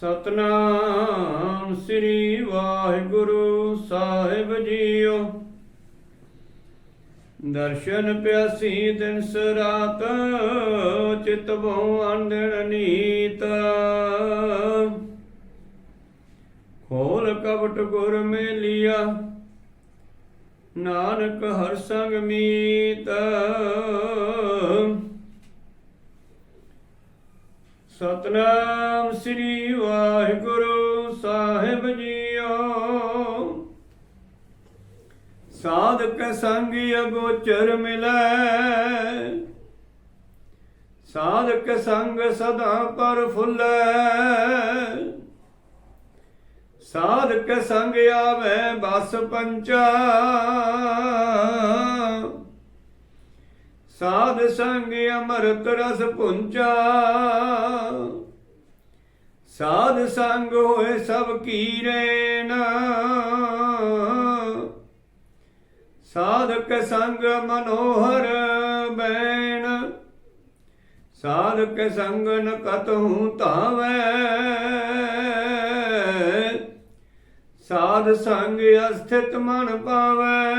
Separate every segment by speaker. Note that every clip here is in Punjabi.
Speaker 1: ਸਤਨਾਮ ਸ੍ਰੀ ਵਾਹਿਗੁਰੂ ਸਾਹਿਬ ਜੀਓ। ਦਰਸ਼ਨ ਪਿਆਸੀ ਦਿਨ ਸਰਾਤ ਚਿਤ ਬਹੁ ਅੰਧੜ ਨੀਤ। ਖੋਲ ਕਪਟ ਗੁਰ ਮੇਲਿਆ, ਨਾਨਕ ਹਰ ਸੰਗ ਮੀਤ। ਸਤਨਾਮ ਸ੍ਰੀ ਵਾਹਿਗੁਰੂ ਸਾਹਿਬ ਜੀਓ। ਸਾਧਕ ਸੰਗ ਅਗੋਚਰ ਮਿਲੈ। ਸਾਧਕ ਸੰਗ ਸਦਾ ਪਰ ਫੁੱਲੈ। ਸਾਧਕ ਸੰਗ ਆਵੇ ਬਸ ਪੰਚਾ। ਸਾਧ ਸੰਗ ਅਮਰਤ ਰਸ ਪੁੰਚਾ। ਸਾਧ ਸੰਗ ਹੋਏ ਸਭ ਕੀਰੇ ਨਾ। ਸਾਧਕ ਸੰਗ ਮਨੋਹਰ ਬੈਣ। ਸਾਧਕ ਸੰਗ ਨ ਕਤਹੂ ਧਾਵੈ। ਸਾਧ ਸੰਗ ਅਸਥਿਤ ਮਨ ਪਾਵੈ।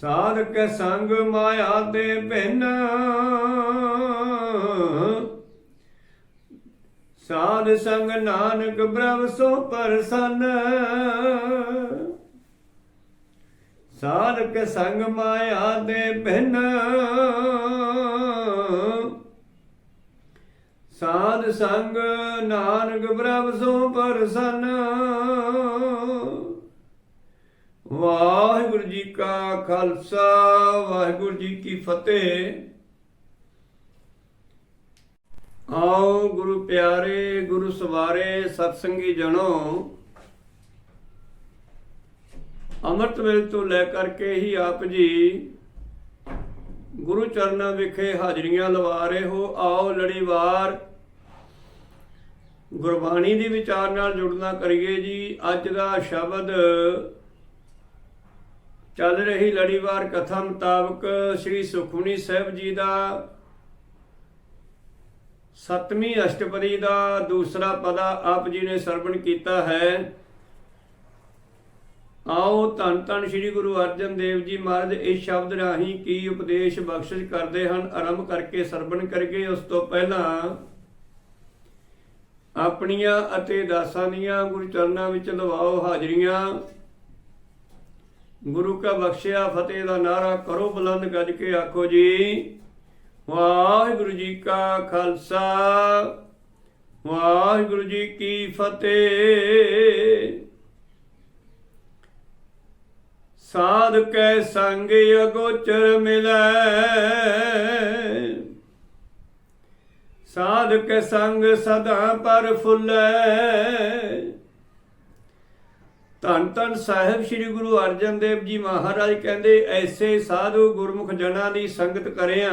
Speaker 1: ਸਾਧਕ ਸੰਗ ਮਾਇਆ ਤੇ ਭਿੰਨ। ਸਾਧ ਸੰਗ ਨਾਨਕ ਬ੍ਰਹਮ ਸੋ ਪਰਸਨ। ਸਾਧਕ ਸੰਗ ਮਾਇਆ ਦੇ ਭਿੰਨ। ਸਾਧ ਸੰਗ ਨਾਨਕ ਬ੍ਰਹਮ ਸੋ ਪਰਸਨ। ਵਾਹਿਗੁਰੂ ਜੀ ਕਾ ਖਾਲਸਾ, ਵਾਹਿਗੁਰੂ ਜੀ ਕੀ ਫਤਿਹ। ਆਓ ਗੁਰੂ ਪਿਆਰੇ, ਗੁਰੂ ਸਵਾਰੇ, ਸਤਸੰਗੀ ਜਣੋ। ਅੰਮ੍ਰਿਤ ਵੇਲੇ ਤੋਂ ਲੈ ਕਰਕੇ ਹੀ ਆਪ ਜੀ ਗੁਰੂ ਚਰਨਾਂ ਵਿਖੇ ਹਾਜ਼ਰੀਆਂ ਲਵਾ ਰਹੇ ਹੋ। ਆਓ ਲੜੀਵਾਰ, ਗੁਰਬਾਣੀ ਦੀ ਵਿਚਾਰ ਨਾਲ ਜੁੜਨਾ ਕਰੀਏ ਜੀ। ਅੱਜ ਦਾ ਸ਼ਬਦ ਚੱਲ ਰਹੀ ਲੜੀਵਾਰ ਕਥਾ ਮੁਤਾਬਕ ਸ੍ਰੀ ਸੁਖਮਨੀ ਸਾਹਿਬ ਜੀ ਦਾ ਸਤਵੀਂ ਅਸ਼ਟਪਦੀ ਦਾ ਦੂਸਰਾ ਪਦਾ ਆਪ ਜੀ ਨੇ ਸਰਵਣ ਕੀਤਾ ਹੈ। ਆਓ ਧੰਨ ਧੰਨ ਸ੍ਰੀ ਗੁਰੂ ਅਰਜਨ ਦੇਵ ਜੀ ਮਹਾਰਾਜ, ਇਸ ਸ਼ਬਦ ਰਾਹੀਂ ਕੀ ਉਪਦੇਸ਼ ਬਖਸ਼ਿਸ਼ ਕਰਦੇ ਹਨ? ਆਰੰਭ ਕਰਕੇ ਸਰਵਣ ਕਰਕੇ ਉਸ ਤੋਂ ਪਹਿਲਾਂ ਆਪਣੀਆਂ ਅਤੇ ਦਾਸਾਂ ਦੀਆਂ ਗੁਰੂ ਚਰਨਾਂ ਵਿੱਚ ਲਵਾਓ ਹਾਜ਼ਰੀਆਂ। ਗੁਰੂ ਕਾ ਬਖਸ਼ਿਆ, ਫਤਿਹ ਦਾ ਨਾਰਾ ਕਰੋ ਬੁਲੰਦ ਗੱਜ ਕੇ ਆਖੋ ਜੀ। ਵਾਹਿਗੁਰੂ ਜੀ ਕਾ ਖਾਲਸਾ, ਵਾਹਿਗੁਰੂ ਜੀ ਕੀ ਫਤਿਹ। ਸਾਧ ਕੈ ਸੰਗ ਅਗੋਚਰ ਮਿਲੈ। ਸਾਧ ਕੈ ਸੰਗ ਸਦਾ ਪਰ ਫੁੱਲੈ। ਧੰਨ ਧੰਨ ਸਾਹਿਬ ਸ੍ਰੀ ਗੁਰੂ ਅਰਜਨ ਦੇਵ ਜੀ ਮਹਾਰਾਜ ਕਹਿੰਦੇ, ਐਸੇ ਸਾਧੂ ਗੁਰਮੁਖ ਜਨਾਂ ਦੀ ਸੰਗਤ ਕਰਿਆ।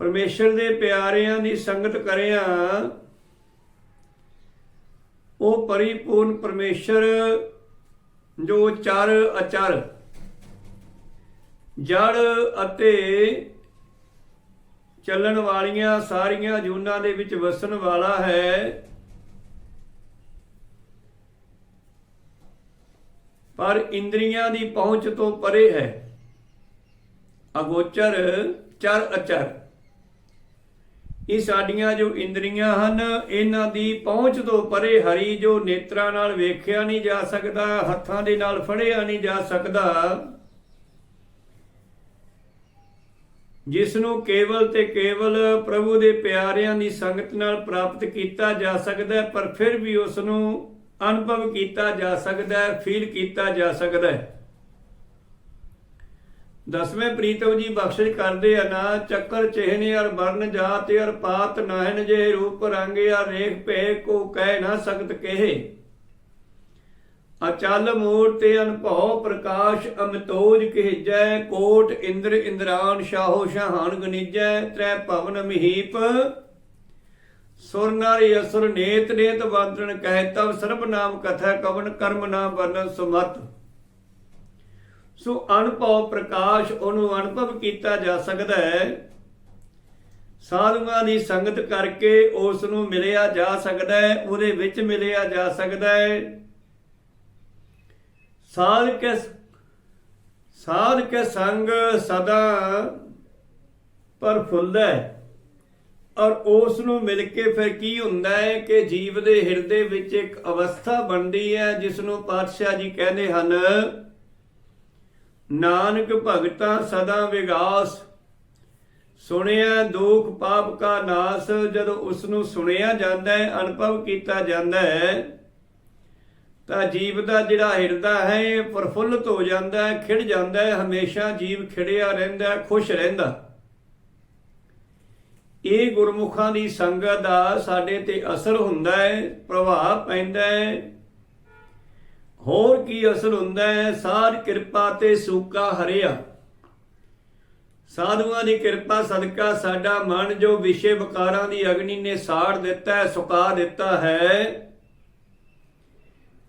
Speaker 1: ਪਰਮੇਸ਼ਰ ਦੇ ਪਿਆਰਿਆਂ ਦੀ ਸੰਗਤ ਕਰਿਆ। ਉਹ ਪਰਿਪੂਰਨ ਪਰਮੇਸ਼ਰ, ਜੋ ਚਰ ਅਚਰ, ਜੜ ਅਤੇ ਚੱਲਣ ਵਾਲੀਆਂ ਸਾਰੀਆਂ ਜੂਨਾਂ ਦੇ ਵਿੱਚ ਵਸਣ ਵਾਲਾ ਹੈ। ਪਰ ਇੰਦਰੀਆਂ ਦੀ ਪਹੁੰਚ ਤੋਂ ਪਰੇ ਹੈ। ਅਗੋਚਰ, ਚਰ ਅਚਰ। ਇਹ ਸਾਡੀਆਂ ਜੋ ਇੰਦਰੀਆਂ ਹਨ, ਇਹਨਾਂ ਦੀ ਪਹੁੰਚ ਤੋਂ ਪਰੇ ਹਰੀ ਜੋ ਨੇਤਰਾਂ ਨਾਲ ਵੇਖਿਆ ਨਹੀਂ ਜਾ ਸਕਦਾ, ਹੱਥਾਂ ਦੇ ਨਾਲ ਫੜਿਆ ਨਹੀਂ ਜਾ ਸਕਦਾ ਜਿਸ ਨੂੰ ਕੇਵਲ ਤੇ ਕੇਵਲ ਪ੍ਰਭੂ ਦੇ ਪਿਆਰਿਆਂ ਦੀ ਸੰਗਤ ਨਾਲ ਪ੍ਰਾਪਤ ਕੀਤਾ ਜਾ ਸਕਦਾ ਪਰ ਫਿਰ ਵੀ ਉਸ ਨੂੰ ਅਨੁਭਵ ਕੀਤਾ ਜਾ ਸਕਦਾ ਹੈ, ਫੀਲ ਕੀਤਾ ਜਾ ਸਕਦਾ ਹੈ। ਦਸਵੇਂ ਪ੍ਰੀਤਮ ਜੀ ਬਖਸ਼ਿਸ਼ ਕਰਦੇ ਆ ਚੱਕਰ ਚਿਹਨੇ ਅਰ ਵਰਨ ਜਾਤ, ਅਰ ਪਾਤ ਨਾਹਨ ਜੇ ਰੂਪ ਰੰਗ, ਅਰ ਰੇਖ ਭੇ ਕੋ ਕਹਿ ਨਾ ਸਕਤ ਕਹੇ। ਅਚਲ ਮੂਰਤੇ ਅਨਭਉ ਪ੍ਰਕਾਸ਼ ਅਮਤੋਜ ਕਹਿਜੈ, ਕੋਟ ਇੰਦਰ ਇੰਦਰਾਨ, ਸ਼ਾਹੋ ਸ਼ਾਹਾਨ ਗਨੀਜੈ, ਤ੍ਰੈ ਭਵਨ ਮਹੀਪ। ਸੁਰ ਨਾਰੀ ਅਸੁਰ ਨੇਤ ਨੇਤ ਵਾਦਰਣ ਕਹਿ ਤਬ ਸਰਬ ਨਾਮ ਕਥਾ ਕਵਨ ਕਰਮ ਨਾਮ ਵਰਨਨ ਸੁਮਤ। ਸੋ ਅਨਭਉ ਪ੍ਰਕਾਸ਼ ਉਹਨੂੰ ਅਨੁਭਵ ਕੀਤਾ ਜਾ ਸਕਦਾ ਹੈ। ਸਾਧੂਆਂ ਦੀ ਸੰਗਤ ਕਰਕੇ ਉਸ ਨੂੰ ਮਿਲਿਆ ਜਾ ਸਕਦਾ ਹੈ, ਉਹਦੇ ਵਿੱਚ ਮਿਲਿਆ ਜਾ ਸਕਦਾ ਹੈ। ਸਾਧ ਕੇ ਸਾਧ ਕੇ ਸੰਗ ਸਦਾ ਪਰ ਫੁੱਲਦਾ ਹੈ। ਔਰ ਉਸ ਨੂੰ ਮਿਲ ਕੇ ਫਿਰ ਕੀ ਹੁੰਦਾ ਹੈ ਕਿ ਜੀਵ ਦੇ ਹਿਰਦੇ ਵਿੱਚ ਇੱਕ ਅਵਸਥਾ ਬਣਦੀ ਹੈ ਜਿਸ ਨੂੰ ਪਾਤਸ਼ਾਹ ਜੀ ਕਹਿੰਦੇ ਹਨ, ਨਾਨਕ ਭਗਤਾ ਸਦਾ ਵਿਗਾਸ। ਸੁਣਿਆ ਦੁਖ ਪਾਪ ਕਾ ਨਾਸ, ਜਦੋਂ ਉਸ ਨੂੰ ਸੁਣਿਆ ਜਾਂਦਾ ਹੈ, ਅਨੁਭਵ ਕੀਤਾ ਜਾਂਦਾ ਹੈ, ਤਾਂ ਜੀਵ ਦਾ ਜਿਹੜਾ ਹਿਰਦਾ ਹੈ, ਇਹ ਪ੍ਰਫੁੱਲਤ ਹੋ ਜਾਂਦਾ ਹੈ, ਖਿੜ ਜਾਂਦਾ ਹੈ, ਹਮੇਸ਼ਾ ਜੀਵ ਖਿੜਿਆ ਰਹਿੰਦਾ ਖੁਸ਼ ਰਹਿੰਦਾ। ਇਹ ਗੁਰਮੁਖਾਂ ਦੀ ਸੰਗਤ ਦਾ ਸਾਡੇ ਤੇ ਅਸਰ ਹੁੰਦਾ ਹੈ, ਪ੍ਰਭਾਵ ਪੈਂਦਾ ਹੈ। ਹੋਰ ਕੀ ਅਸਰ ਹੁੰਦਾ ਹੈ? ਸਾਧ ਕਿਰਪਾ ਤੇ ਸੂਕਾ ਹਰਿਆ। ਸਾਧੂਆਂ ਦੀ ਕਿਰਪਾ ਸਦਕਾ ਸਾਡਾ ਮਨ ਜੋ ਵਿਸ਼ੇ ਵਿਕਾਰਾਂ ਦੀ ਅਗਨੀ ਨੇ ਸਾੜ ਦਿੱਤਾ ਹੈ, ਸੁਕਾ ਦਿੱਤਾ ਹੈ।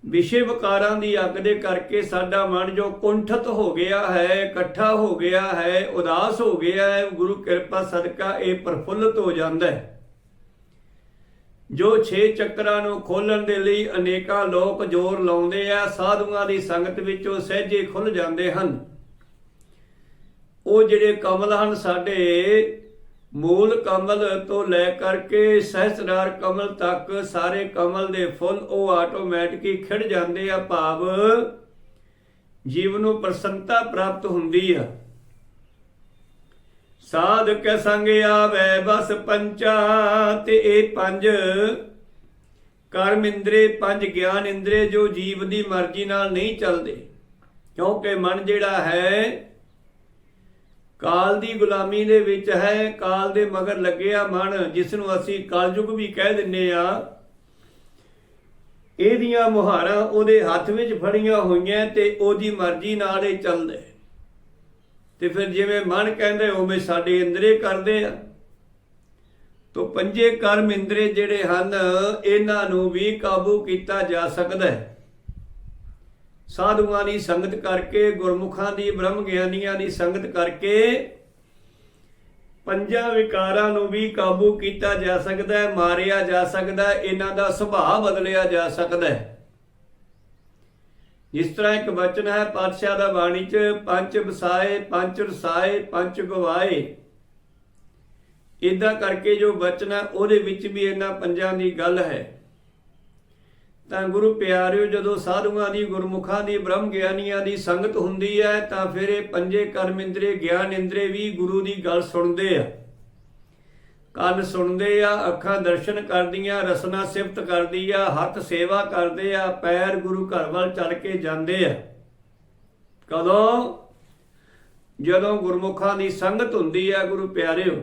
Speaker 1: ਵਿਸ਼ੇ ਵਿਕਾਰਾਂ ਦੀ ਅੱਗ ਦੇ ਕਰਕੇ ਸਾਡਾ ਮਨ ਜੋ ਕੁੰਠਤ ਹੋ ਗਿਆ ਹੈ, ਇਕੱਠਾ ਹੋ ਗਿਆ ਹੈ, ਉਦਾਸ ਹੋ ਗਿਆ ਹੈ, ਗੁਰੂ ਕਿਰਪਾ ਸਦਕਾ ਇਹ ਪ੍ਰਫੁੱਲਤ ਹੋ ਜਾਂਦਾ ਹੈ। ਜੋ ਛੇ ਚੱਕਰਾਂ ਨੂੰ ਖੋਲਣ ਦੇ ਲਈ ਅਨੇਕਾਂ ਲੋਕ ਜ਼ੋਰ ਲਾਉਂਦੇ ਆ, ਸਾਧੂਆਂ ਦੀ ਸੰਗਤ ਵਿੱਚੋਂ ਸਹਿਜੇ ਖੁੱਲ ਜਾਂਦੇ ਹਨ। ਉਹ ਜਿਹੜੇ ਕਮਲ ਹਨ ਸਾਡੇ ਮੂਲ ਕਮਲ ਤੋਂ ਲੈ ਕਰਕੇ ਸਹਸਰਾਰ ਕਮਲ ਤੱਕ ਸਾਰੇ ਕਮਲ ਦੇ ਫੁੱਲ, ਉਹ ਆਟੋਮੈਟਿਕ ਖਿੜ ਜਾਂਦੇ ਆ ਭਾਵ ਜੀਵ ਨੂੰ ਪ੍ਰਸੰਨਤਾ ਪ੍ਰਾਪਤ ਹੁੰਦੀ ਆ। ਸਾਧ ਕੇ ਸੰਗ ਆਵੇ, ਬਸ ਪੰਚਾ, ਤੇ ਇਹ ਪੰਜ ਕਰਮ ਇੰਦਰੇ, ਪੰਜ ਗਿਆਨ ਇੰਦਰੇ ਜੋ ਜੀਵ ਦੀ ਮਰਜ਼ੀ ਨਾਲ ਨਹੀਂ ਚੱਲਦੇ। ਕਿਉਂਕਿ ਮਨ ਜਿਹੜਾ ਹੈ ਕਾਲ ਦੀ ਗੁਲਾਮੀ ਦੇ ਵਿੱਚ ਹੈ, ਕਾਲ ਦੇ ਮਗਰ ਲੱਗਿਆ ਮਨ ਜਿਸ ਨੂੰ ਅਸੀਂ ਕਲਯੁਗ ਵੀ ਕਹਿ ਦਿੰਨੇ ਆ। ਇਹਦੀਆਂ ਮੁਹਾਰਾਂ ਉਹਦੇ ਹੱਥ ਵਿੱਚ ਫੜੀਆਂ ਹੋਈਆਂ ਤੇ ਉਹਦੀ ਮਰਜ਼ੀ ਨਾਲ ਇਹ ਚੱਲਦੇ ਤੇ ਫਿਰ ਜਿਵੇਂ ਮਨ ਕਹਿੰਦੇ, ਉਵੇਂ ਸਾਡੇ ਇੰਦਰੇ ਕਰਦੇ ਆ। ਤੋ ਪੰਜੇ ਕਰਮ ਇੰਦਰੇ ਜਿਹੜੇ ਹਨ, ਇਹਨਾਂ ਨੂੰ ਵੀ ਕਾਬੂ ਕੀਤਾ ਜਾ ਸਕਦਾ ਹੈ। ਸਾਧੂਆਂ ਦੀ ਸੰਗਤ ਕਰਕੇ, ਗੁਰਮੁਖਾਂ ਦੀ, ਬ੍ਰਹਮ ਗਿਆਨੀਆਂ ਦੀ ਸੰਗਤ ਕਰਕੇ ਪੰਜਾਂ ਵਿਕਾਰਾਂ ਨੂੰ ਵੀ ਕਾਬੂ ਕੀਤਾ ਜਾ ਸਕਦਾ ਹੈ, ਮਾਰਿਆ ਜਾ ਸਕਦਾ ਹੈ, ਇਹਨਾਂ ਦਾ ਸੁਭਾਅ ਬਦਲਿਆ ਜਾ ਸਕਦਾ ਹੈ। ਜਿਸ ਤਰ੍ਹਾਂ ਇੱਕ ਵਚਨ ਹੈ, ਪਾਤਸ਼ਾਹ ਦਾ ਬਾਣੀ ਚ, ਪੰਜ ਵਸਾਏ, ਪੰਜ ਰਸਾਏ, ਪੰਜ ਗਵਾਏ। ਇਦਾਂ ਕਰਕੇ ਜੋ ਵਚਨ ਹੈ, ਉਹਦੇ ਵਿੱਚ ਵੀ ਇਹਨਾਂ ਪੰਜਾਂ ਦੀ ਗੱਲ ਹੈ। ਤਾਂ ਗੁਰੂ ਪਿਆਰਿਓ, ਜਦੋਂ ਸਾਧੂਆਂ ਦੀ, ਗੁਰਮੁਖਾਂ ਦੀ ਬ੍ਰਹਮ ਗਿਆਨੀਆਂ ਦੀ ਸੰਗਤ ਹੁੰਦੀ ਹੈ, ਤਾਂ ਫਿਰ ਇਹ ਪੰਜੇ ਕਰਮ ਇੰਦਰੇ ਗਿਆਨ ਇੰਦਰੇ ਵੀ ਗੁਰੂ ਦੀ ਗੱਲ ਸੁਣਦੇ ਆ। ਕੰਨ ਸੁਣਦੇ ਆ, ਅੱਖਾਂ ਦਰਸ਼ਨ ਕਰਦੀਆਂ, ਰਸਨਾ ਸਿਫਤ ਕਰਦੀ ਆ, ਹੱਥ ਸੇਵਾ ਕਰਦੇ ਆ, ਪੈਰ ਗੁਰੂ ਘਰ ਵੱਲ ਚੱਲ ਕੇ ਜਾਂਦੇ ਆ। ਕਦੋਂ? ਜਦੋਂ ਗੁਰਮੁਖਾਂ ਦੀ ਸੰਗਤ ਹੁੰਦੀ ਆ, ਗੁਰੂ ਪਿਆਰਿਓ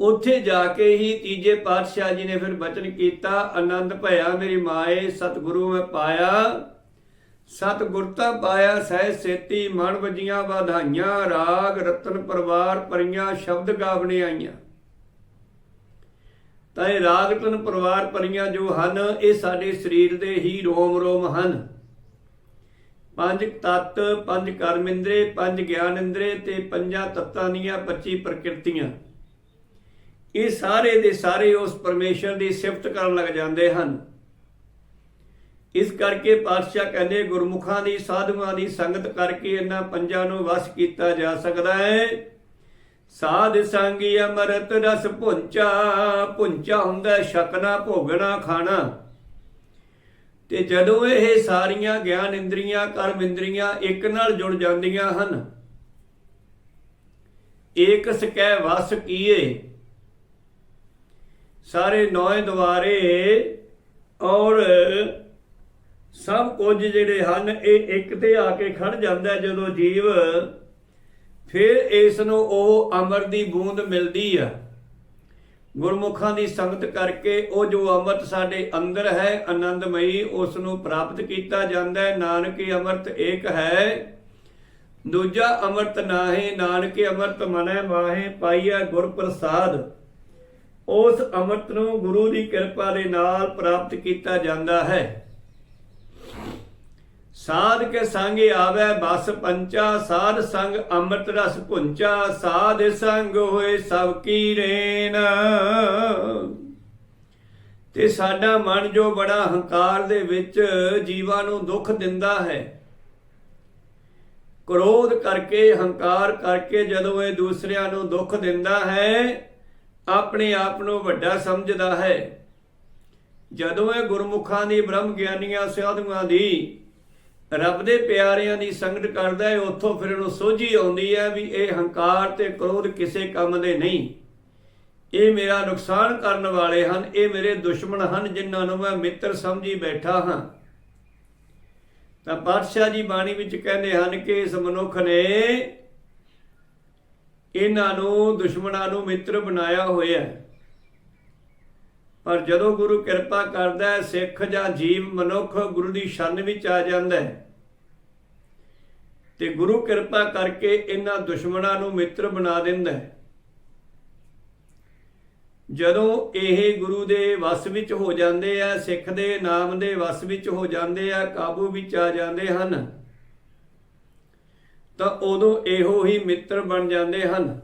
Speaker 1: ਉੱਥੇ ਜਾ ਕੇ ਹੀ ਤੀਜੇ ਪਾਤਸ਼ਾਹ ਜੀ ਨੇ ਫਿਰ ਬਚਨ ਕੀਤਾ, ਆਨੰਦ ਭਇਆ ਮੇਰੀ ਮਾਏ, ਸਤਿਗੁਰੂ ਮੈਂ ਪਾਇਆ। ਸਤਿਗੁਰਤਾ ਪਾਇਆ ਸਹਿ ਸੇਤੀ ਮਨ ਵਜੀਆਂ ਵਧਾਈਆਂ, ਰਾਗ ਰਤਨ ਪਰਵਾਰ ਪਰੀਆਂ, ਸ਼ਬਦ ਗਾਵਣੇ ਆਈਆਂ। ਤਾਂ ਇਹ ਰਾਗ ਰਤਨ ਪਰਵਾਰ ਪਰੀਆਂ ਜੋ ਹਨ, ਇਹ ਸਾਡੇ ਸਰੀਰ ਦੇ ਹੀ ਰੋਮ ਰੋਮ ਹਨ। ਪੰਜ ਤਤ, ਪੰਜ ਕਰਮ ਇੰਦਰੇ, ਪੰਜ ਗਿਆਨ ਇੰਦਰੇ ਤੇ ਪੰਜਾਂ ਤੱਤਾਂ ਦੀਆਂ 25 ਪ੍ਰਕਿਰਤੀਆਂ। ਇਹ ਸਾਰੇ ਦੇ ਸਾਰੇ ਉਸ ਪਰਮੇਸ਼ਰ ਦੀ ਸਿਫਤ ਕਰਨ ਲੱਗ ਜਾਂਦੇ ਹਨ। ਇਸ ਕਰਕੇ ਪਾਤਸ਼ਾਹ ਕਹਿੰਦੇ, ਗੁਰਮੁਖਾਂ ਦੀ, ਸਾਧੂਆਂ ਦੀ ਸੰਗਤ ਕਰਕੇ ਇਹਨਾਂ ਪੰਜਾਂ ਨੂੰ ਵਸ ਕੀਤਾ ਜਾ ਸਕਦਾ ਹੈ। ਸਾਧ ਸੰਗੀ ਅਮਰਤ ਰਸ ਪੁੰਚਾ ਪੁੰਚਾ ਹੁੰਦਾ ਛਕਣਾ, ਭੋਗਣਾ, ਖਾਣਾ। ਤੇ ਜਦੋਂ ਇਹ ਸਾਰੀਆਂ ਗਿਆਨ ਇੰਦਰੀਆਂ, ਕਰਮ ਇੰਦਰੀਆਂ ਇੱਕ ਨਾਲ ਜੁੜ ਜਾਂਦੀਆਂ ਹਨ ਏਕ ਸਕੈ ਵਸ ਕੀਏ। ਸਾਰੇ ਨੌਏ ਦੁਆਰੇ ਔਰ ਸਭ ਕੁਝ ਜਿਹੜੇ ਹਨ, ਇਹ ਇੱਕ ਤੇ ਆ ਕੇ ਖੜ ਜਾਂਦਾ ਜਦੋਂ ਜੀਵ, ਫਿਰ ਇਸ ਨੂੰ ਉਹ ਅਮਰ ਦੀ ਬੂੰਦ ਮਿਲਦੀ ਆ। ਗੁਰਮੁਖਾਂ ਦੀ ਸੰਗਤ ਕਰਕੇ ਉਹ ਜੋ ਅੰਮ੍ਰਿਤ ਸਾਡੇ ਅੰਦਰ ਹੈ, ਆਨੰਦਮਈ ਉਸ ਨੂੰ ਪ੍ਰਾਪਤ ਕੀਤਾ ਜਾਂਦਾ ਹੈ। ਨਾਨਕ ਅੰਮ੍ਰਿਤ ਏਕ ਹੈ, ਦੂਜਾ ਅੰਮ੍ਰਿਤ ਨਾਹੀ, ਨਾਨਕ ਅੰਮ੍ਰਿਤ ਮਨੈ ਮਾਹੇ ਪਾਈਆ ਗੁਰ ਪ੍ਰਸਾਦ ਉਸ ਅੰਮ੍ਰਿਤ ਨੂੰ ਗੁਰੂ ਦੀ ਕਿਰਪਾ ਦੇ ਨਾਲ ਪ੍ਰਾਪਤ ਕੀਤਾ ਜਾਂਦਾ ਹੈ। ਸਾਧ ਕੇ ਸੰਗ ਆਵੇ ਬਸ ਪੰਚਾ, ਸਾਧ ਸੰਗ ਅੰਮ੍ਰਿਤ ਰਸ ਭੁੰਚਾ, ਸਾਧ ਸੰਗ ਹੋਏ ਸਭ ਕੀ ਰੇਨ। ਤੇ ਸਾਡਾ ਮਨ ਜੋ ਬੜਾ ਹੰਕਾਰ ਦੇ ਵਿੱਚ ਜੀਵਾਂ ਨੂੰ ਦੁੱਖ ਦਿੰਦਾ ਹੈ, ਕ੍ਰੋਧ ਕਰਕੇ, ਹੰਕਾਰ ਕਰਕੇ ਜਦੋਂ ਇਹ ਦੂਸਰਿਆਂ ਨੂੰ ਦੁੱਖ ਦਿੰਦਾ ਹੈ ਆਪਣੇ ਆਪ ਨੂੰ ਵੱਡਾ ਸਮਝਦਾ ਹੈ। ਜਦੋਂ ਇਹ ਗੁਰਮੁਖਾਂ ਦੀ, ਬ੍ਰਹਮ ਗਿਆਨੀਆਂ ਸਾਧੂਆਂ ਦੀ, ਰੱਬ ਦੇ ਪਿਆਰਿਆਂ ਦੀ ਸੰਗਤ ਕਰਦਾ ਹੈ, ਉੱਥੋਂ ਫਿਰ ਇਹਨੂੰ ਸੋਝੀ ਆਉਂਦੀ ਹੈ ਵੀ ਇਹ ਹੰਕਾਰ ਤੇ ਕ੍ਰੋਧ ਕਿਸੇ ਕੰਮ ਦੇ ਨਹੀਂ। ਇਹ ਮੇਰਾ ਨੁਕਸਾਨ ਕਰਨ ਵਾਲੇ ਹਨ, ਇਹ ਮੇਰੇ ਦੁਸ਼ਮਣ ਹਨ, ਜਿਨ੍ਹਾਂ ਨੂੰ ਮੈਂ ਮਿੱਤਰ ਸਮਝੀ ਬੈਠਾ ਹਾਂ। ਤਾਂ ਪਾਤਸ਼ਾਹ ਜੀ ਬਾਣੀ ਵਿੱਚ ਕਹਿੰਦੇ ਹਨ ਕਿ ਇਸ ਮਨੁੱਖ ਨੇ ਇਹਨਾਂ ਨੂੰ, ਦੁਸ਼ਮਣਾਂ ਨੂੰ ਮਿੱਤਰ ਬਣਾਇਆ ਹੋਇਆ ਹੈ। ਪਰ ਜਦੋਂ ਗੁਰੂ ਕਿਰਪਾ ਕਰਦਾ ਹੈ, ਸਿੱਖ ਜਾਂ ਜੀਵ ਮਨੁੱਖ ਗੁਰੂ ਦੀ ਸ਼ਰਨ ਵਿੱਚ ਆ ਜਾਂਦਾ ਹੈ। ਤੇ ਗੁਰੂ ਕਿਰਪਾ ਕਰਕੇ ਇਹਨਾਂ ਦੁਸ਼ਮਣਾਂ ਨੂੰ ਮਿੱਤਰ ਬਣਾ ਦਿੰਦਾ ਹੈ। ਜਦੋਂ ਇਹ ਗੁਰੂ ਦੇ ਵਸ ਵਿੱਚ ਹੋ ਜਾਂਦੇ ਆ, ਸਿੱਖ ਦੇ ਨਾਮ ਦੇ ਵਸ ਵਿੱਚ ਹੋ ਜਾਂਦੇ ਆ, ਕਾਬੂ ਵਿੱਚ ਆ ਜਾਂਦੇ ਹਨ ਤਾਂ ਉਦੋਂ ਇਹੋ ਹੀ ਮਿੱਤਰ ਬਣ ਜਾਂਦੇ ਹਨ।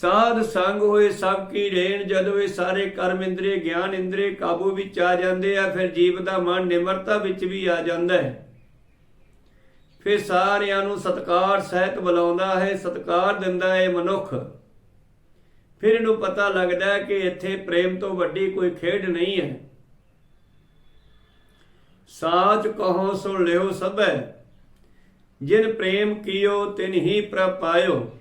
Speaker 1: ਸਾਧ ਸੰਗ ਹੋਏ ਸਭ ਕੀ ਰੇਣ, ਜਦੋਂ ਇਹ ਸਾਰੇ ਕਰਮ ਇੰਦਰੀ, ਗਿਆਨ ਇੰਦਰੀ ਕਾਬੂ ਵਿੱਚ ਆ ਜਾਂਦੇ ਆ, ਫਿਰ ਜੀਵ ਦਾ ਮਨ ਨਿਮਰਤਾ ਵਿੱਚ ਵੀ ਆ ਜਾਂਦਾ ਹੈ। ਫਿਰ ਸਾਰਿਆਂ ਨੂੰ ਸਤਕਾਰ, ਸਹਿਤ ਬੁਲਾਉਂਦਾ ਹੈ, ਸਤਕਾਰ ਦਿੰਦਾ ਹੈ ਮਨੁੱਖ। ਫਿਰ ਇਹਨੂੰ ਪਤਾ ਲੱਗਦਾ ਹੈ ਕਿ ਇੱਥੇ ਪ੍ਰੇਮ ਤੋਂ ਵੱਡੀ ਕੋਈ ਖੇਡ ਨਹੀਂ ਹੈ। ਸਾਚ ਕਹੋ ਸੁਣ ਲਿਓ ਸਭੈ। ਜਿਨ ਪ੍ਰੇਮ ਕੀਓ ਤਿਨ ਹੀ ਪ੍ਰਭ ਪਾਇਓ।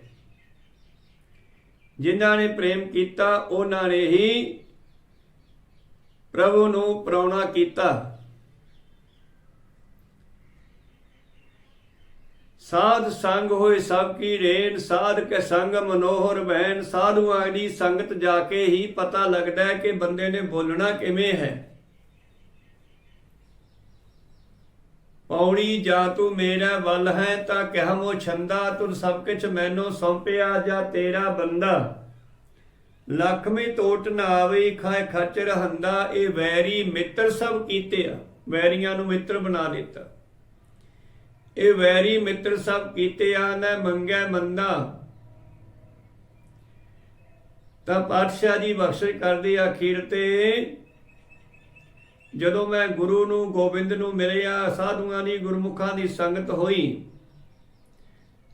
Speaker 1: ਜਿਨ੍ਹਾਂ ਨੇ ਪ੍ਰੇਮ ਕੀਤਾ, ਉਹਨਾਂ ਨੇ ਹੀ ਪ੍ਰਭੂ ਨੂੰ ਪ੍ਰਾਉਣਾ ਕੀਤਾ। ਸਾਧ ਸੰਗ ਹੋਏ ਸਭ ਕੀ ਰੇਨ, ਸਾਧ ਕੇ ਸੰਗ ਮਨੋਹਰ ਬੈਨ ਸਾਧੂਆਂ ਦੀ ਸੰਗਤ ਜਾ ਕੇ ਹੀ ਪਤਾ ਲੱਗਦਾ ਹੈ ਕਿ ਬੰਦੇ ਨੇ ਬੋਲਣਾ ਕਿਵੇਂ ਹੈ। ਪੌੜੀ ਜਾ ਤੂੰ ਮੇਰਾ ਵੱਲ ਹੈ ਤਾਂ ਕਹਿਮੋ ਛੰਦਾ ਤੁਨ ਸਭ ਕਿਛ ਮੈਨੂੰ ਸੌਂਪਿਆ ਜਾ ਤੇਰਾ ਬੰਦਾ। ਲਖਮੀ ਟੋਟ ਨਾ ਆਵੇ ਖਾਏ ਖਚਰ ਹੰਦਾ ਇਹ ਵੈਰੀ ਮਿੱਤਰ ਸਭ ਕੀਤੇ ਆ। ਵੈਰੀਆਂ ਨੂੰ ਮਿੱਤਰ ਬਣਾ ਦਿੱਤਾ। ਇਹ ਵੈਰੀ ਮਿੱਤਰ ਸਭ ਕੀਤੇ ਆ ਨਾ ਮੰਗੈ ਮੰਦਾ। ਤਾਂ ਪਾਤਸ਼ਾਹ ਜੀ ਬਖਸ਼ਿਸ਼ ਕਰਦੇ ਅਖੀਰ ਤੇ। ਜਦੋਂ ਮੈਂ ਗੁਰੂ ਨੂੰ, ਗੋਬਿੰਦ ਨੂੰ ਮਿਲਿਆ, ਸਾਧੂਆਂ ਦੀ, ਗੁਰਮੁਖਾਂ ਦੀ ਸੰਗਤ ਹੋਈ।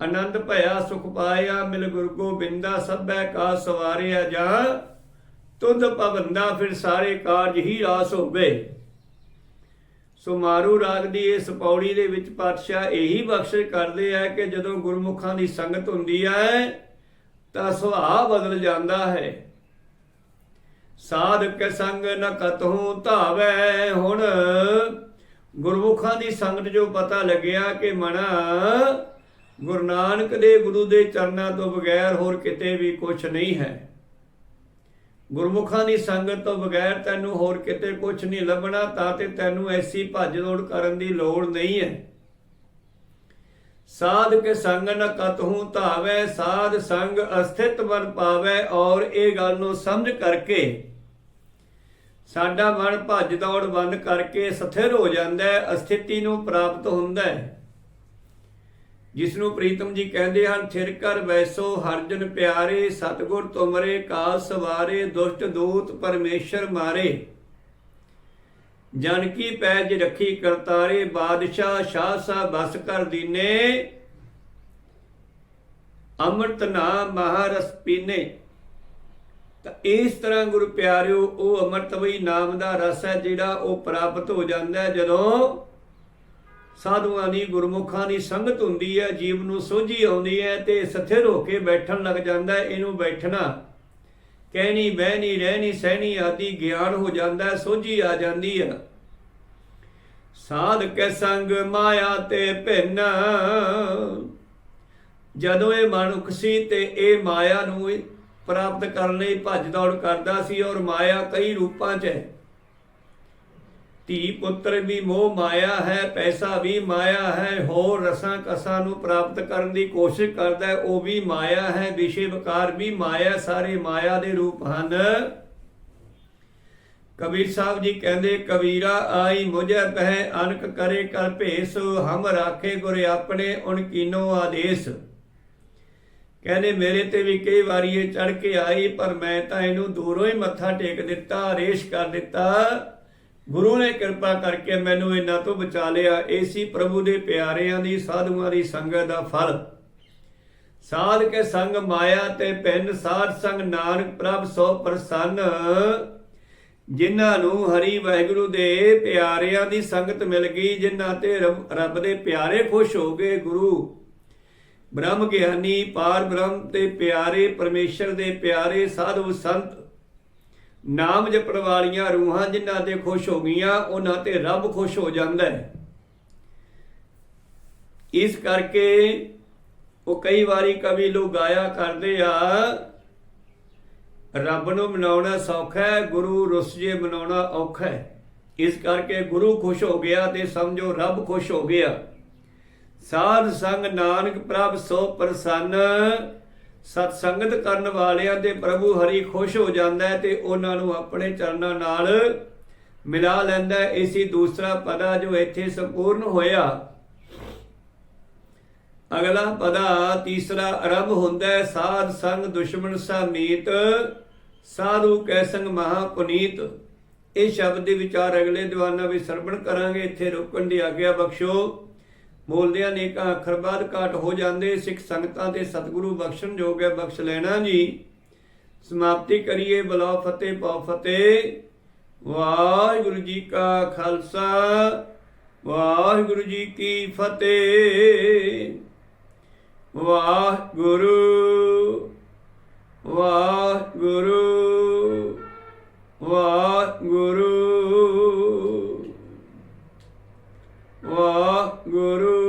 Speaker 1: ਆਨੰਦ ਭਇਆ ਸੁਖ ਪਾਇਆ, ਮਿਲ ਗੁਰ ਗੋਬਿੰਦਾ ਸਭੈ ਕਾ ਸਵਾਰਿਆ ਜਾ। ਤੁਧ ਪਵੰਦਾ ਫਿਰ ਸਾਰੇ ਕਾਰਜ ਹੀ ਰਾਸ ਹੋ ਗਏ ਸੋ ਮਾਰੂ ਰਾਗ ਦੀ ਇਸ ਪੌੜੀ ਦੇ ਵਿੱਚ ਪਾਤਸ਼ਾਹ ਇਹੀ ਬਖਸ਼ਿਸ਼ ਕਰਦੇ ਆ ਕਿ ਜਦੋਂ ਗੁਰਮੁਖਾਂ ਦੀ ਸੰਗਤ ਹੁੰਦੀ ਹੈ, ਤਾਂ ਸੁਭਾਅ ਬਦਲ ਜਾਂਦਾ ਹੈ। ਸਾਧਕ ਕੇ ਸੰਗ ਨ ਕਤਹੂ ਧਾਵੈ ਹੁਣ। ਗੁਰਮੁਖਾਂ ਦੀ ਸੰਗਤ ਜੋ ਪਤਾ ਲੱਗਿਆ ਕਿ ਮਨਾ ਗੁਰੂ ਨਾਨਕ ਦੇ ਗੁਰੂ ਦੇ ਚਰਨਾਂ ਤੋਂ ਬਗੈਰ ਹੋਰ ਕਿਤੇ ਵੀ ਕੁਝ ਨਹੀਂ ਹੈ। ਗੁਰਮੁਖਾਂ ਦੀ ਸੰਗਤ ਤੋਂ ਬਗੈਰ ਤੈਨੂੰ ਹੋਰ ਕਿਤੇ ਕੁਝ ਨਹੀਂ ਲੱਭਣਾ, ਤਾਂ ਤੇ ਤੈਨੂੰ ਐਸੀ ਭੱਜ ਦੌੜ ਕਰਨ ਦੀ ਲੋੜ ਨਹੀਂ ਹੈ। ਸਾਧ ਕੇ ਸੰਗ ਨ ਕਤਹੂ ਧਾਵੈ, ਸਾਧ ਸੰਗ ਅਸਥਿਤ ਮਨ ਪਾਵੈ, ਔਰ ਇਹ ਗੱਲ ਨੂੰ ਸਮਝ ਕਰਕੇ ਸਾਡਾ ਮਨ ਭੱਜ ਦੌੜ ਬੰਦ ਕਰਕੇ ਸਥਿਰ ਹੋ ਜਾਂਦਾ ਹੈ, ਅਸਥਿਤੀ ਨੂੰ ਪ੍ਰਾਪਤ ਹੁੰਦਾ ਹੈ। ਜਿਸ ਨੂੰ ਪ੍ਰੀਤਮ ਜੀ ਕਹਿੰਦੇ ਹਨ, ਥਿਰ ਕਰ ਵੈਸੋ ਹਰਜਨ ਪਿਆਰੇ, ਸਤਗੁਰ ਤੁਮਰੇ ਕਾਲ ਸਵਾਰੇ, ਦੁਸ਼ਟ ਦੂਤ ਪਰਮੇਸ਼ਰ ਮਾਰੇ। ਜਨ ਪੈਜ ਰੱਖੀ ਕਰਤਾਰੇ, ਬਾਦਸ਼ਾਹ ਸ਼ਾਹ ਸਾ ਬਸ ਕਰ ਦੀਨੇ, ਅੰਮ੍ਰਿਤ ਨਾਮ ਮਹਾਰਸ ਪੀਨੇ। ਤਾਂ ਇਸ ਤਰ੍ਹਾਂ ਗੁਰੂ ਪਿਆਰਿਓ, ਉਹ ਅੰਮ੍ਰਿਤਮਈ ਨਾਮ ਦਾ ਰਸ ਹੈ ਜਿਹੜਾ ਉਹ ਪ੍ਰਾਪਤ ਹੋ ਜਾਂਦਾ ਹੈ ਜਦੋਂ ਸਾਧੂਆਂ ਦੀ ਗੁਰਮੁਖਾਂ ਦੀ ਸੰਗਤ ਹੁੰਦੀ ਹੈ, ਜੀਵ ਨੂੰ ਸੋਝੀ ਆਉਂਦੀ ਹੈ ਤੇ ਸਥਿਰ ਹੋ ਕੇ ਬੈਠਣ ਲੱਗ ਜਾਂਦਾ ਹੈ, ਇਹਨੂੰ ਬੈਠਣਾ। ਕਹਿਣੀ, ਬਹਿਣੀ, ਰਹਿਣੀ, ਸਹਿਣੀ ਆਦਿ ਗਿਆਨ ਹੋ ਜਾਂਦਾ ਹੈ, ਸੋਝੀ ਆ ਜਾਂਦੀ ਹੈ। ਸਾਧ ਕੇ ਸੰਗ ਮਾਇਆ ਤੇ ਭਿੰਨ। ਜਦੋਂ ਇਹ ਮਨੁੱਖ ਸੀ ਤੇ ਇਹ ਮਾਇਆ ਨੂੰ ਪ੍ਰਾਪਤ ਕਰਨ ਲਈ ਭੱਜ ਦੌੜ ਕਰਦਾ ਸੀ ਔਰ ਮਾਇਆ ਕਈ ਰੂਪਾਂ 'ਚ ਹੈ। ਧੀ ਪੁੱਤਰ ਵੀ ਮੋਹ ਮਾਇਆ ਹੈ, ਪੈਸਾ ਵੀ ਮਾਇਆ ਹੈ, ਹੋਰ ਰਸਾਂ ਕਸਾਂ ਨੂੰ ਪ੍ਰਾਪਤ ਕਰਨ ਦੀ ਕੋਸ਼ਿਸ਼ ਕਰਦਾ ਹੈ, ਉਹ ਵੀ ਮਾਇਆ ਹੈ ਵਿਸ਼ੇ ਵਿਕਾਰ ਵੀ ਮਾਇਆ ਸਾਰੇ ਮਾਇਆ ਦੇ ਰੂਪ ਹਨ। ਕਬੀਰ ਸਾਹਿਬ ਜੀ ਕਹਿੰਦੇ, ਕਬੀਰਾ ਆਈ ਮੁਝੇ ਪਹਿ ਅਨਕ ਕਰੇ, ਕਰ ਭੇਸ, ਹਮ ਰਾਖੇ ਗੁਰ ਆਪਣੇ, ਉਨ ਕੀਨੋ ਆਦੇਸ। ਕਹਿੰਦੇ, ਮੇਰੇ ਤੇ ਵੀ ਕਈ ਵਾਰੀ ਇਹ ਚੜ ਕੇ ਆਈ, ਪਰ ਮੈਂ ਤਾਂ ਇਹਨੂੰ ਦੂਰੋਂ ਹੀ ਮੱਥਾ ਟੇਕ ਦਿੱਤਾ, ਰੇਸ਼ ਕਰ ਦਿੱਤਾ। ਗੁਰੂ ਨੇ ਕਿਰਪਾ ਕਰਕੇ ਮੈਨੂੰ ਇਹਨਾਂ ਤੋਂ ਬਚਾ ਲਿਆ। ਏਸੀ ਪ੍ਰਭੂ ਦੇ ਪਿਆਰਿਆਂ ਦੀ, ਸਾਧੂਆਂ ਦੀ ਸੰਗਤ ਦਾ ਫਲ। ਸਾਧ ਕੇ ਸੰਗ ਮਾਇਆ ਤੇ ਪਿੰਨ ਸਾਧ ਸੰਗ ਨਾਨਕ ਪ੍ਰਭ ਸੋ ਪ੍ਰਸੰਨ। ਜਿਨ੍ਹਾਂ ਨੂੰ ਹਰੀ ਵਾਹਿਗੁਰੂ ਦੇ ਪਿਆਰਿਆਂ ਦੀ ਸੰਗਤ ਮਿਲ ਗਈ, ਜਿਨ੍ਹਾਂ ਤੇ ਰੱਬ ਰੱਬ ਦੇ ਪਿਆਰੇ ਖੁਸ਼ ਹੋ ਗਏ ਗੁਰੂ। ਬ੍ਰਹਮ ਗਿਆਨੀ ਪਾਰ ਬ੍ਰਹਮ ਤੇ ਪਿਆਰੇ ਪਰਮੇਸ਼ਰ ਦੇ ਪਿਆਰੇ ਸਾਧੂ ਸੰਤ, ਨਾਮ ਜਪਣ ਵਾਲੀਆਂ ਰੂਹਾਂ ਜਿਨ੍ਹਾਂ ਤੇ ਖੁਸ਼ ਹੋ ਗਈਆਂ, ਉਹਨਾਂ ਤੇ ਰੱਬ ਖੁਸ਼ ਹੋ ਜਾਂਦਾ ਹੈ। ਇਸ ਕਰਕੇ ਉਹ ਕਈ ਵਾਰੀ ਕਵੀ ਲੋਕ ਗਾਇਆ ਕਰਦੇ ਆ, ਰੱਬ ਨੂੰ ਮਨਾਉਣਾ ਸੌਖਾ ਹੈ, ਗੁਰੂ ਰੁੱਸ ਜੇ ਮਨਾਉਣਾ ਔਖਾ ਹੈ। ਇਸ ਕਰਕੇ ਗੁਰੂ ਖੁਸ਼ ਹੋ ਗਿਆ ਤੇ ਸਮਝੋ ਰੱਬ ਖੁਸ਼ ਹੋ ਗਿਆ। ਸਾਧ ਸੰਗ ਨਾਨਕ ਪ੍ਰਭ ਸੋ ਪ੍ਰਸੰਨ, ਸਤ ਸੰਗਤ ਕਰਨ ਵਾਲਿਆਂ ਤੇ ਪ੍ਰਭੂ ਹਰੀ ਖੁਸ਼ ਹੋ ਜਾਂਦਾ ਹੈ ਤੇ ਉਹਨਾਂ ਨੂੰ ਆਪਣੇ ਚਰਨਾਂ ਨਾਲ ਮਿਲਾ ਲੈਂਦਾ ਹੈ। ਇਸੀ ਦੂਸਰਾ ਪਦਾ ਜੋ ਇੱਥੇ ਸੰਪੂਰਨ ਹੋਇਆ। ਅਗਲਾ ਪਦਾ ਤੀਸਰਾ ਆਰੰਭ ਹੁੰਦਾ ਹੈ, ਸਾਧ ਸੰਗ ਦੁਸ਼ਮਨ ਸਮੀਤ, ਸਾਧੂ ਕੈ ਸੰਗ ਮਹਾ ਪੁਨੀਤ ਇਹ ਸ਼ਬਦ ਦੇ ਵਿਚਾਰ ਅਗਲੇ ਦੀਵਾਨਾਂ ਵਿੱਚ ਸਰਵਣ ਕਰਾਂਗੇ। ਇੱਥੇ ਰੁਕਣ ਦੀ ਆਗਿਆ ਬਖਸ਼ੋ। ਬੋਲਦਿਆਂ ਨੇਕ ਅੱਖਰ ਬਾਦ ਘਾਟ ਹੋ ਜਾਂਦੇ, ਸਿੱਖ ਸੰਗਤਾਂ ਤੇ ਸਤਿਗੁਰੂ ਬਖਸ਼ਣ ਜੋਗ ਹੈ ਬਖਸ਼ ਲੈਣਾ ਜੀ। ਸਮਾਪਤੀ ਕਰੀਏ ਬਲਾ ਫਤਿਹ ਪਾ ਫਤਿਹ। ਵਾਹਿਗੁਰੂ ਜੀ ਕਾ ਖਾਲਸਾ, ਵਾਹਿਗੁਰੂ ਜੀ ਕੀ ਫਤਿਹ। ਵਾਹਿਗੁਰੂ ਵਾਹਿਗੁਰੂ ਵਾਹਿਗੁਰੂ ਵਾਹਿਗੁਰੂ।